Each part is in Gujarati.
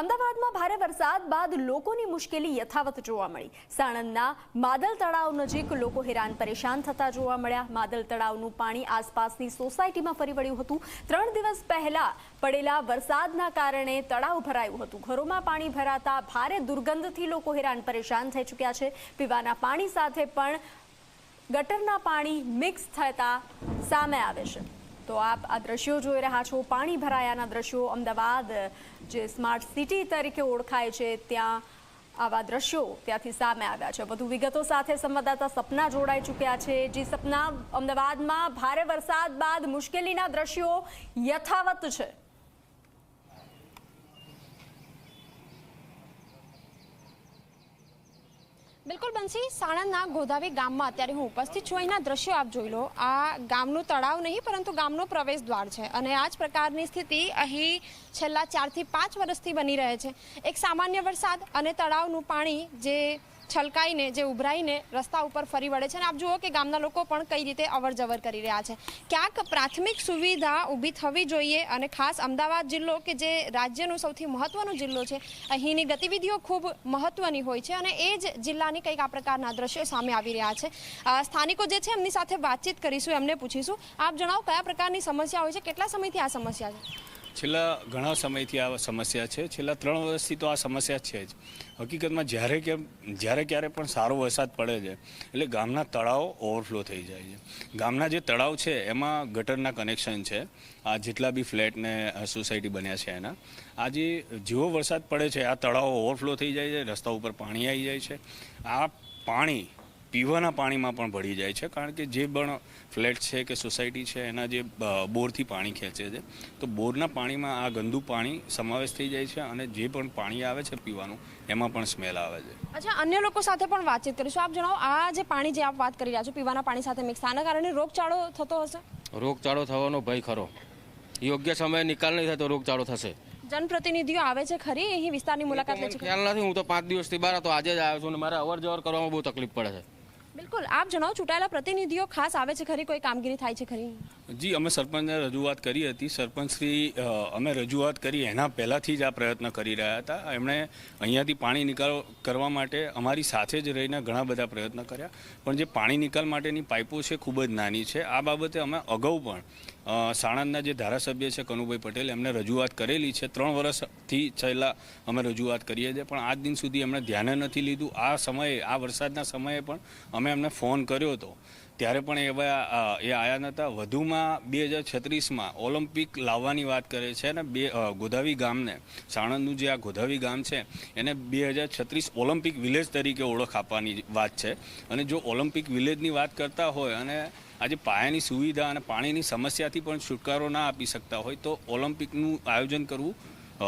અમદાવાદમાં ભારે વરસાદ બાદ લોકોની મુશ્કેલી યથાવત જોવા મળી. સાણંદના માદલ તળાવ નજીક લોકો હેરાન પરેશાન થતા જોવા મળ્યા. માદલ તળાવનું પાણી આસપાસની સોસાયટીમાં ફરી વળ્યું હતું. ત્રણ દિવસ પહેલા પડેલા વરસાદના કારણે તળાવ ભરાયું હતું. ઘરોમાં પાણી ભરાતા ભારે દુર્ગંધથી લોકો હેરાન પરેશાન થઈ ચૂક્યા છે. પીવાના પાણી સાથે પણ ગટરના પાણી મિક્સ થતા સામે આવે છે. તો આપ આ દ્રશ્યો જોઈ રહ્યા છો. પાણી ભરાયાના દ્રશ્યો અમદાવાદ, જે સ્માર્ટ સિટી તરીકે ઓળખાય છે, ત્યાં આવા દ્રશ્યો ત્યાંથી સામે આવ્યા છે. વધુ વિગતો સાથે સંવાદદાતા સપના જોડાઈ ચૂક્યા છે. જે સપના, અમદાવાદમાં ભારે વરસાદ બાદ મુશ્કેલીના દ્રશ્યો યથાવત છે. બિલકુલ બંસી, સાણંદના ગોધાવી ગામમાં અત્યારે હું ઉપસ્થિત છું. અહીંના દ્રશ્યો આપ જોઈ લો. આ ગામનું તળાવ નહીં, પરંતુ ગામનો પ્રવેશ દ્વાર છે. અને આ જ પ્રકારની સ્થિતિ અહીં છેલ્લા ચારથી પાંચ વર્ષથી બની રહે છે. એક સામાન્ય વરસાદ અને તળાવનું પાણી જે છલકાઈને જે ઉભરાઈને રસ્તા ઉપર ફરી વળે છે અને આપ જુઓ કે ગામના લોકો પણ કઈ રીતે અવર કરી રહ્યા છે. ક્યાંક પ્રાથમિક સુવિધા ઊભી થવી જોઈએ અને ખાસ અમદાવાદ જિલ્લો કે જે રાજ્યનો સૌથી મહત્વનો જિલ્લો છે, અહીંની ગતિવિધિઓ ખૂબ મહત્વની હોય છે અને એ જ જિલ્લાની કંઈક આ પ્રકારના દ્રશ્યો સામે આવી રહ્યા છે. સ્થાનિકો જે છે એમની સાથે વાતચીત કરીશું, એમને પૂછીશું. આપ જણાવો, કયા પ્રકારની સમસ્યા હોય છે? કેટલા સમયથી આ સમસ્યા છે? છેલ્લા ઘણા સમયથી આ સમસ્યા છે. છેલ્લા ત્રણ વર્ષથી તો આ સમસ્યા છે જ. હકીકતમાં જ્યારે કે જ્યારે ક્યારે પણ સારો વરસાદ પડે છે, એટલે ગામના તળાવો ઓવરફ્લો થઈ જાય છે. ગામના જે તળાવ છે, એમાં ગટરના કનેક્શન છે. આ જેટલા બી ફ્લેટ ને સોસાયટી બન્યા છે એના. આ જે જેવો વરસાદ પડે છે, આ તળાવો ઓવરફ્લો થઈ જાય છે, રસ્તા ઉપર પાણી આવી જાય છે. આ પાણી પીવાના પાણીમાં પણ ભળી જાય છે કારણ કે જે પણ ફ્લેટ છે કે સોસાયટી છે એના જે બોરથી પાણી ખેંચે છે તો બોરના પાણીમાં આ ગંદુ પાણી સમાવેશ થઈ જાય છે અને જે પણ પાણી આવે છે પીવાનું એમાં પણ સ્મેલ આવે છે. અચ્છા અન્ય લોકો સાથે પણ વાતચીત કરીશું. આપ જણાવો આ જે પાણી જે આપ વાત કરી રહ્યા છો પીવાના પાણી સાથે મિક્સ આના કારણે રોગચાળો થતો હશે? રોગચાળો થવાનો ભય ખરો. યોગ્ય સમયે નિકાલ નહીં થતો રોગચાળો થશે. જનપ્રતિનિધિઓ આવે છે ખરી? અહીં વિસ્તારની મુલાકાત લે છે ખ્યાલ નથી હું તો પાંચ દિવસથી બહાર હતો આજે જ આવ્યો છું અને મારે અવર જવર કરવામાં બહુ તકલીફ પડે છે. બિલકુલ. આપ જણાવો, ચૂંટાયેલા પ્રતિનિધિઓ ખાસ આવે છે ખરી? કોઈ કામગીરી થાય છે ખરી? જી, અમે સરપંચને રજૂઆત કરી હતી. સરપંચ શ્રી અમે રજૂઆત કરી. એના પહેલાંથી જ આ પ્રયત્ન કરી રહ્યા હતા. એમણે અહીંયાથી પાણી નિકાલ કરવા માટે અમારી સાથે જ રહીને ઘણા બધા પ્રયત્ન કર્યા. પણ જે પાણી નિકાલ માટેની પાઇપો છે, ખૂબ જ નાની છે. આ બાબતે અમે અગાઉ પણ સાણંદના જે ધારાસભ્ય છે કનુભાઈ પટેલ, એમને રજૂઆત કરેલી છે. ત્રણ વર્ષથી છેલ્લા અમે રજૂઆત કરીએ છીએ. પણ આજ દિન સુધી એમણે ધ્યાને નથી લીધું. આ સમયે, આ વરસાદના સમયે પણ અમે એમને ફોન કર્યો હતો. ત્યારે પણ એવા એ આયા નહોતા. વધુમાં બે હજાર છત્રીસમાં ઓલિમ્પિક લાવવાની વાત કરે છે અને બે ગોધાવી ગામને. સાણંદનું જે આ ગોધાવી ગામ છે, એને બે હજાર છત્રીસ ઓલિમ્પિક વિલેજ તરીકે ઓળખ આપવાની વાત છે. અને જો ઓલિમ્પિક વિલેજની વાત કરતા હોય અને આજે પાયાની સુવિધા અને પાણીની સમસ્યાથી પણ છુટકારો ના આપી શકતા હોય તો ઓલિમ્પિકનું આયોજન કરવું અ,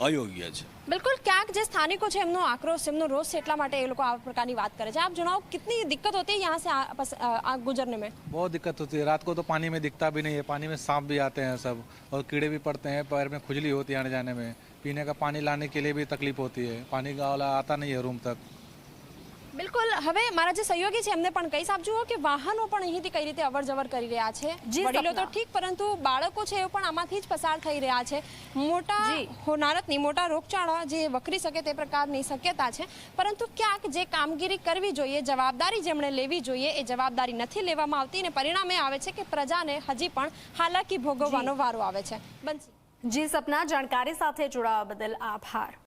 અયોગ્ય છે બિલકુલ ક્યાંક જે સ્થાનિકો છે એમનો આક્રોશ એમનો રોષ છે એટલા માટે એ લોકો આ પ્રકારની વાત કરે છે આપ જણાવો કિતની દિક્કત होती है यहाँ से आ- पस- आ- आ- गुजरने में बहुत दिक्कत होती है रात को तो पानी में दिखता भी नहीं है पानी में सांप भी आते हैं सब और कीड़े भी पड़ते हैं पैर में खुजली होती है आने जाने में पीने का पानी लाने के लिए भी तकलीफ होती है पानी का वाला आता नहीं है रूम तक બિલકુલ. હવે મારા જે સહયોગી છે એમને પણ કહીશ આપ જુઓ કે વાહનો પણ અહીંથી કઈ રીતે અવર જવર કરી રહ્યા છે. વડીલો તો ઠીક પરંતુ બાળકો છે એ પણ આમાંથી જ પસાર થઈ રહ્યા છે. મોટા. હોનારતની મોટા રોગચાળા જે વકરી શકે તે પ્રકારની શક્યતા છે પરંતુ ક્યાંક જે કામગીરી કરવી જોઈએ જવાબદારી જેમણે લેવી જોઈએ એ જવાબદારી નથી લેવામાં આવતી અને પરિણામે આવે છે કે પ્રજાને હજી પણ હાલાકી ભોગવવાનો વારો આવે છે. બંસી જી સપના જાણકારી સાથે જોડાવા બદલ આભાર.